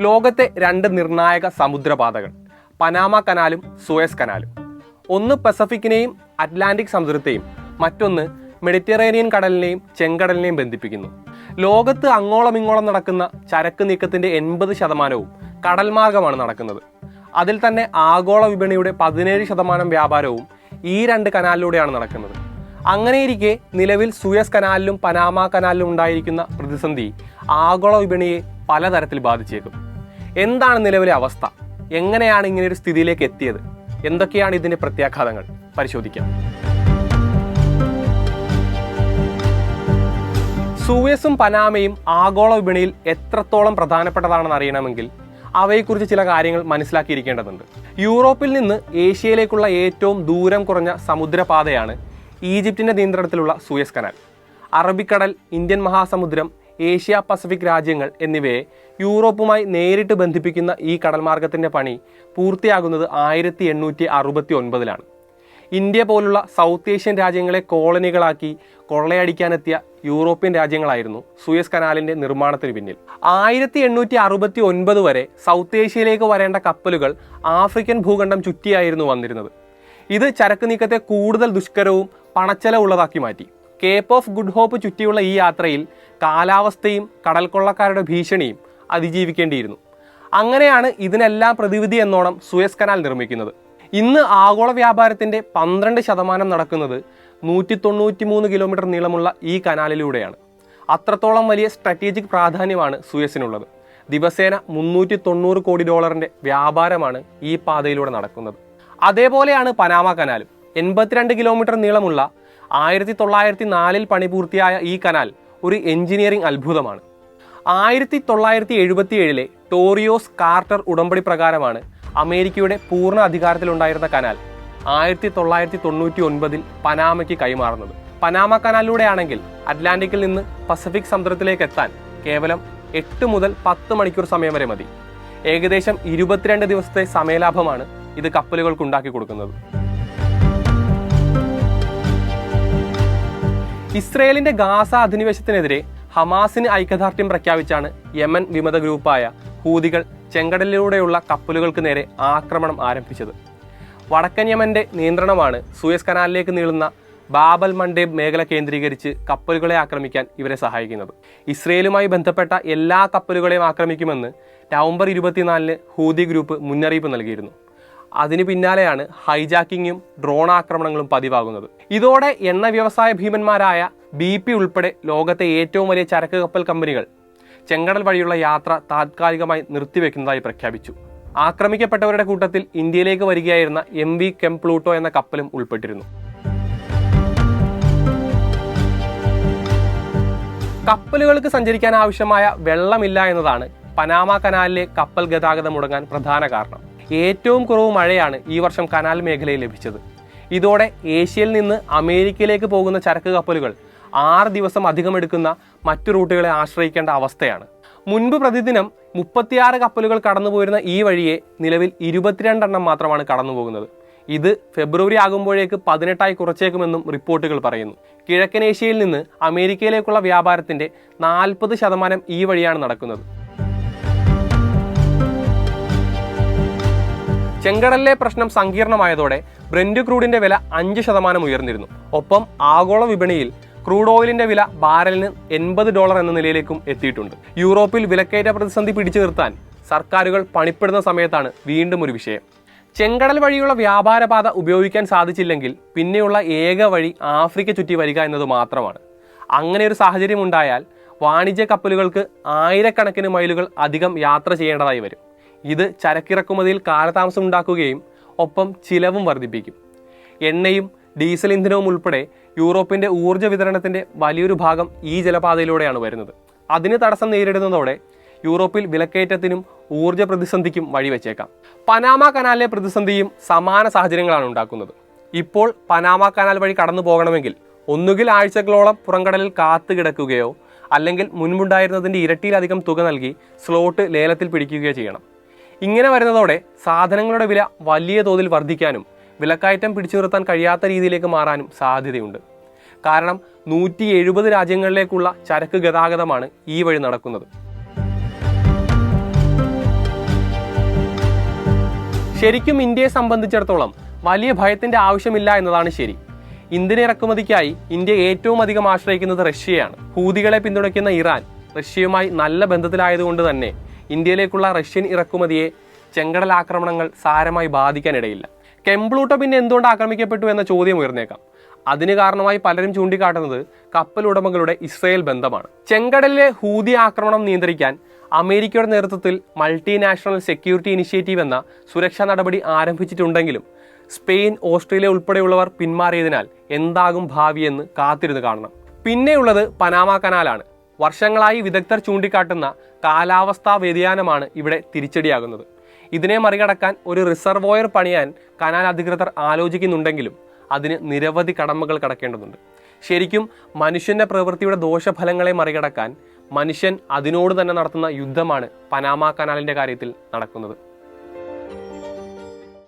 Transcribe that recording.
ലോകത്തെ രണ്ട് നിർണായക സമുദ്രപാതകൾ പനാമ കനാലും സുയസ് കനാലും. ഒന്ന് പസഫിക്കിനെയും അറ്റ്ലാന്റിക് സമുദ്രത്തെയും മറ്റൊന്ന് മെഡിറ്ററേനിയൻ കടലിനെയും ചെങ്കടലിനെയും ബന്ധിപ്പിക്കുന്നു. ലോകത്ത് അങ്ങോളമിങ്ങോളം നടക്കുന്ന ചരക്ക് നീക്കത്തിന്റെ എൺപത് ശതമാനവും കടൽ മാർഗമാണ് നടക്കുന്നത്. അതിൽ തന്നെ ആഗോള വിപണിയുടെ പതിനേഴ് ശതമാനം വ്യാപാരവും ഈ രണ്ട് കനാലിലൂടെയാണ് നടക്കുന്നത്. അങ്ങനെയിരിക്കെ നിലവിൽ സുയസ് കനാലിലും പനാമ കനാലിലും ഉണ്ടായിരിക്കുന്ന പ്രതിസന്ധി ആഗോള വിപണിയെ പലതരത്തിൽ ബാധിച്ചേക്കും. എന്താണ് നിലവിലെ അവസ്ഥ? എങ്ങനെയാണ് ഇങ്ങനെ ഒരു സ്ഥിതിയിലേക്ക് എത്തിയത്? എന്തൊക്കെയാണ് ഇതിന്റെ പ്രത്യാഘാതങ്ങൾ? പരിശോധിക്കാം. സൂയസും പനാമയും ആഗോള വിപണിയിൽ എത്രത്തോളം പ്രധാനപ്പെട്ടതാണെന്ന് അറിയണമെങ്കിൽ അവയെക്കുറിച്ച് ചില കാര്യങ്ങൾ മനസ്സിലാക്കിയിരിക്കേണ്ടതുണ്ട്. യൂറോപ്പിൽ നിന്ന് ഏഷ്യയിലേക്കുള്ള ഏറ്റവും ദൂരം കുറഞ്ഞ സമുദ്രപാതയാണ് ഈജിപ്തിന്റെ നിയന്ത്രണത്തിലുള്ള സൂയസ് കനാൽ. അറബിക്കടൽ ഇന്ത്യൻ മഹാസമുദ്രം ഏഷ്യ പസഫിക് രാജ്യങ്ങൾ എന്നിവയെ യൂറോപ്പുമായി നേരിട്ട് ബന്ധിപ്പിക്കുന്ന ഈ കടൽമാർഗത്തിന്റെ പണി പൂർത്തിയാകുന്നത് ആയിരത്തി എണ്ണൂറ്റി അറുപത്തി ഒൻപതിലാണ് ഇന്ത്യ പോലുള്ള സൗത്ത് ഏഷ്യൻ രാജ്യങ്ങളെ കോളനികളാക്കി കൊള്ളയടിക്കാനെത്തിയ യൂറോപ്യൻ രാജ്യങ്ങളായിരുന്നു സൂയസ് കനാലിന്റെ നിർമ്മാണത്തിന് പിന്നിൽ. ആയിരത്തി എണ്ണൂറ്റി അറുപത്തി ഒൻപത് വരെ സൗത്ത് ഏഷ്യയിലേക്ക് വരേണ്ട കപ്പലുകൾ ആഫ്രിക്കൻ ഭൂഖണ്ഡം ചുറ്റിയായിരുന്നു വന്നിരുന്നത്. ഇത് ചരക്ക് നീക്കത്തെ കൂടുതൽ ദുഷ്കരവും പണച്ചെലവുള്ളതാക്കി മാറ്റി. കേപ്പ് ഓഫ് ഗുഡ് ഹോപ്പ് ചുറ്റിയുള്ള ഈ യാത്രയിൽ കാലാവസ്ഥയും കടൽക്കൊള്ളക്കാരുടെ ഭീഷണിയും അതിജീവിക്കേണ്ടിയിരുന്നു. അങ്ങനെയാണ് ഇതിനെല്ലാം പ്രതിവിധി എന്നോണം സുയസ് കനാൽ നിർമ്മിക്കുന്നത്. ഇന്ന് ആഗോള വ്യാപാരത്തിന്റെ പന്ത്രണ്ട് ശതമാനം നടക്കുന്നത് നൂറ്റി തൊണ്ണൂറ്റി മൂന്ന് കിലോമീറ്റർ നീളമുള്ള ഈ കനാലിലൂടെയാണ്. അത്രത്തോളം വലിയ സ്ട്രാറ്റജിക് പ്രാധാന്യമാണ് സുയസിനുള്ളത്. ദിവസേന മുന്നൂറ്റി തൊണ്ണൂറ് കോടി ഡോളറിന്റെ വ്യാപാരമാണ് ഈ പാതയിലൂടെ നടക്കുന്നത്. അതേപോലെയാണ് പനാമ കനാലും. എൺപത്തിരണ്ട് കിലോമീറ്റർ നീളമുള്ള ആയിരത്തി തൊള്ളായിരത്തി നാലിൽ പണി പൂർത്തിയായ ഈ കനാൽ ഒരു എഞ്ചിനീയറിംഗ് അത്ഭുതമാണ്. ആയിരത്തി തൊള്ളായിരത്തി എഴുപത്തി ഏഴിലെ ടോറിയോസ് കാർട്ടർ ഉടമ്പടി പ്രകാരമാണ് അമേരിക്കയുടെ പൂർണ അധികാരത്തിലുണ്ടായിരുന്ന കനാൽ ആയിരത്തി തൊള്ളായിരത്തി തൊണ്ണൂറ്റി ഒൻപതിൽ പനാമയ്ക്ക് കൈമാറുന്നത്. പനാമ കനാലിലൂടെയാണെങ്കിൽ അറ്റ്ലാന്റിക്കിൽ നിന്ന് പസഫിക് സമുദ്രത്തിലേക്ക് എത്താൻ കേവലം എട്ട് മുതൽ പത്ത് മണിക്കൂർ സമയം വരെ മതി. ഏകദേശം ഇരുപത്തിരണ്ട് ദിവസത്തെ സമയലാഭമാണ് ഇത് കപ്പലുകൾക്ക് ഉണ്ടാക്കി കൊടുക്കുന്നത്. ഇസ്രയേലിന്റെ ഗാസ അധിനിവേശത്തിനെതിരെ ഹമാസിന് ഐക്യദാർഢ്യം പ്രഖ്യാപിച്ചാണ് യമൻ വിമത ഗ്രൂപ്പായ ഹൂതികൾ ചെങ്കടലിലൂടെയുള്ള കപ്പലുകൾക്ക് നേരെ ആക്രമണം ആരംഭിച്ചത്. വടക്കൻ യമന്റെ നിയന്ത്രണമാണ് സൂയസ് കനാലിലേക്ക് നീളുന്ന ബാബൽ മണ്ടേബ് മേഖല കേന്ദ്രീകരിച്ച് കപ്പലുകളെ ആക്രമിക്കാൻ ഇവരെ സഹായിക്കുന്നത്. ഇസ്രയേലുമായി ബന്ധപ്പെട്ട എല്ലാ കപ്പലുകളെയും ആക്രമിക്കുമെന്ന് നവംബർ ഇരുപത്തിനാലിന് ഹൂതി ഗ്രൂപ്പ് മുന്നറിയിപ്പ് നൽകിയിരുന്നു. അതിന് പിന്നാലെയാണ് ഹൈജാക്കിങ്ങും ഡ്രോൺ ആക്രമണങ്ങളും പതിവാകുന്നത്. ഇതോടെ എണ്ണ വ്യവസായ ഭീമന്മാരായ ബി പി ഉൾപ്പെടെ ലോകത്തെ ഏറ്റവും വലിയ ചരക്ക് കപ്പൽ കമ്പനികൾ ചെങ്കടൽ വഴിയുള്ള യാത്ര താത്കാലികമായി നിർത്തിവെക്കുന്നതായി പ്രഖ്യാപിച്ചു. ആക്രമിക്കപ്പെട്ടവരുടെ കൂട്ടത്തിൽ ഇന്ത്യയിലേക്ക് വരികയായിരുന്ന എം വി കെം പ്ലൂട്ടോ എന്ന കപ്പലും ഉൾപ്പെട്ടിരുന്നു. കപ്പലുകൾക്ക് സഞ്ചരിക്കാൻ ആവശ്യമായ വെള്ളമില്ല എന്നതാണ് പനാമ കനാലിലെ കപ്പൽ ഗതാഗതം മുടങ്ങാൻ പ്രധാന കാരണം. ഏറ്റവും കുറവ് മഴയാണ് ഈ വർഷം കനാൽ മേഖലയിൽ ലഭിച്ചത്. ഇതോടെ ഏഷ്യയിൽ നിന്ന് അമേരിക്കയിലേക്ക് പോകുന്ന ചരക്ക് കപ്പലുകൾ ആറ് ദിവസം അധികം എടുക്കുന്ന മറ്റു റൂട്ടുകളെ ആശ്രയിക്കേണ്ട അവസ്ഥയാണ്. മുൻപ് പ്രതിദിനം മുപ്പത്തിയാറ് കപ്പലുകൾ കടന്നുപോയിരുന്ന ഈ വഴിയെ നിലവിൽ ഇരുപത്തിരണ്ടെണ്ണം മാത്രമാണ് കടന്നു പോകുന്നത് ഇത് ഫെബ്രുവരി ആകുമ്പോഴേക്ക് പതിനെട്ടായി കുറച്ചേക്കുമെന്നും റിപ്പോർട്ടുകൾ പറയുന്നു. കിഴക്കൻ ഏഷ്യയിൽ നിന്ന് അമേരിക്കയിലേക്കുള്ള വ്യാപാരത്തിന്റെ നാൽപ്പത് ശതമാനം ഈ വഴിയാണ് നടക്കുന്നത്. ചെങ്കടലിലെ പ്രശ്നം സങ്കീർണമായതോടെ ബ്രെൻഡ് ക്രൂഡിന്റെ വില അഞ്ച് ശതമാനം ഉയർന്നിരുന്നു. ഒപ്പം ആഗോള വിപണിയിൽ ക്രൂഡ് ഓയിലിന്റെ വില ബാരലിന് എൺപത് ഡോളർ എന്ന നിലയിലേക്കും എത്തിയിട്ടുണ്ട്. യൂറോപ്പിൽ വിലക്കയറ്റ പ്രതിസന്ധി പിടിച്ചു നിർത്താൻ സർക്കാരുകൾ പണിപ്പെടുന്ന സമയത്താണ് വീണ്ടും ഒരു വിഷയം. ചെങ്കടൽ വഴിയുള്ള വ്യാപാരപാത ഉപയോഗിക്കാൻ സാധിച്ചില്ലെങ്കിൽ പിന്നെയുള്ള ഏക വഴി ആഫ്രിക്ക ചുറ്റി വരിക എന്നത് മാത്രമാണ്. അങ്ങനെ ഒരു സാഹചര്യം ഉണ്ടായാൽ വാണിജ്യ കപ്പലുകൾക്ക് ആയിരക്കണക്കിന് മൈലുകൾ അധികം യാത്ര ചെയ്യേണ്ടതായി വരും. ഇത് ചരക്കിറക്കുമതിയിൽ കാലതാമസം ഉണ്ടാക്കുകയും ഒപ്പം ചിലവും വർദ്ധിപ്പിക്കും. എണ്ണയും ഡീസൽ ഇന്ധനവും ഉൾപ്പെടെ യൂറോപ്പിന്റെ ഊർജ വിതരണത്തിന്റെ വലിയൊരു ഭാഗം ഈ ജലപാതയിലൂടെയാണ് വരുന്നത്. അതിന് തടസ്സം നേരിടുന്നതോടെ യൂറോപ്പിൽ വിലക്കയറ്റത്തിനും ഊർജ പ്രതിസന്ധിക്കും വഴിവെച്ചേക്കാം. പനാമ കനാലിലെ പ്രതിസന്ധിയും സമാന സാഹചര്യങ്ങളാണ് ഉണ്ടാക്കുന്നത്. ഇപ്പോൾ പനാമ കനാൽ വഴി കടന്നു പോകണമെങ്കിൽ ഒന്നുകിൽ ആഴ്ചകളോളം പുറംകടലിൽ കാത്തു കിടക്കുകയോ അല്ലെങ്കിൽ മുൻപുണ്ടായിരുന്നതിന്റെ ഇരട്ടിയിലധികം തുക നൽകി സ്ലോട്ട് ലേലത്തിൽ പിടിക്കുകയോ ചെയ്യണം. ഇങ്ങനെ വരുന്നതോടെ സാധനങ്ങളുടെ വില വലിയ തോതിൽ വർദ്ധിക്കാനും വിലക്കയറ്റം പിടിച്ചു നിർത്താൻ കഴിയാത്ത രീതിയിലേക്ക് മാറാനും സാധ്യതയുണ്ട്. കാരണം നൂറ്റി എഴുപത് രാജ്യങ്ങളിലേക്കുള്ള ചരക്ക് ഗതാഗതമാണ് ഈ വഴി നടക്കുന്നത്. ശരിക്കും ഇന്ത്യയെ സംബന്ധിച്ചിടത്തോളം വലിയ ഭയത്തിന്റെ ആവശ്യമില്ല എന്നതാണ് ശരി. ഇന്ധന ഇറക്കുമതിക്കായി ഇന്ത്യ ഏറ്റവും അധികം ആശ്രയിക്കുന്നത് റഷ്യയാണ്. ഹൂതികളെ പിന്തുണയ്ക്കുന്ന ഇറാൻ റഷ്യയുമായി നല്ല ബന്ധത്തിലായതുകൊണ്ട് തന്നെ ഇന്ത്യയിലേക്കുള്ള റഷ്യൻ ഇറക്കുമതിയെ ചെങ്കടൽ ആക്രമണങ്ങൾ സാരമായി ബാധിക്കാനിടയില്ല. കെമ്പ്ലൂട്ട പിന്നെ എന്തുകൊണ്ട് ആക്രമിക്കപ്പെട്ടു എന്ന ചോദ്യം ഉയർന്നേക്കാം. അതിന് കാരണമായി പലരും ചൂണ്ടിക്കാട്ടുന്നത് കപ്പൽ ഉടമകളുടെ ഇസ്രയേൽ ബന്ധമാണ്. ചെങ്കടലിലെ ഹൂതി ആക്രമണം നിയന്ത്രിക്കാൻ അമേരിക്കയുടെ നേതൃത്വത്തിൽ മൾട്ടിനാഷണൽ സെക്യൂരിറ്റി ഇനിഷ്യേറ്റീവ് എന്ന സുരക്ഷാ നടപടി ആരംഭിച്ചിട്ടുണ്ടെങ്കിലും സ്പെയിൻ ഓസ്ട്രേലിയ ഉൾപ്പെടെയുള്ളവർ പിന്മാറിയതിനാൽ എന്താകും ഭാവിയെന്ന് കാത്തിരുന്ന് കാണണം. പിന്നെയുള്ളത് പനാമ കനാലാണ്. വർഷങ്ങളായി വിദഗ്ധർ ചൂണ്ടിക്കാട്ടുന്ന കാലാവസ്ഥാ വ്യതിയാനമാണ് ഇവിടെ തിരിച്ചടിയാകുന്നത്. ഇതിനെ മറികടക്കാൻ ഒരു റിസർവോയർ പണിയാൻ കനാൽ അധികൃതർ ആലോചിക്കുന്നുണ്ടെങ്കിലും അതിന് നിരവധി കടമകൾ കടക്കേണ്ടതുണ്ട്. ശരിക്കും മനുഷ്യന്റെ പ്രവൃത്തിയുടെ ദോഷഫലങ്ങളെ മറികടക്കാൻ മനുഷ്യൻ അതിനോട് തന്നെ നടത്തുന്ന യുദ്ധമാണ് പനാമ കനാലിന്റെ കാര്യത്തിൽ നടക്കുന്നത്.